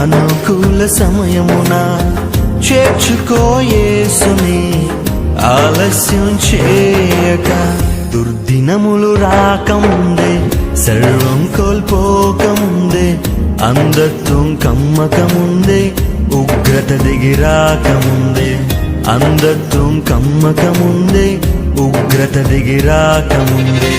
అనుకూల సమయమున చేర్చుకోయేసుని ఆలస్యం చేయక దుర్దినములు రాకముందే సర్వం కోల్పోకముందే అందత్వం కమ్మకముందే ఉగ్రత దిగిరాకముందే అందత్వం కమ్మకముందే ఉగ్రత దిగిరాకముందే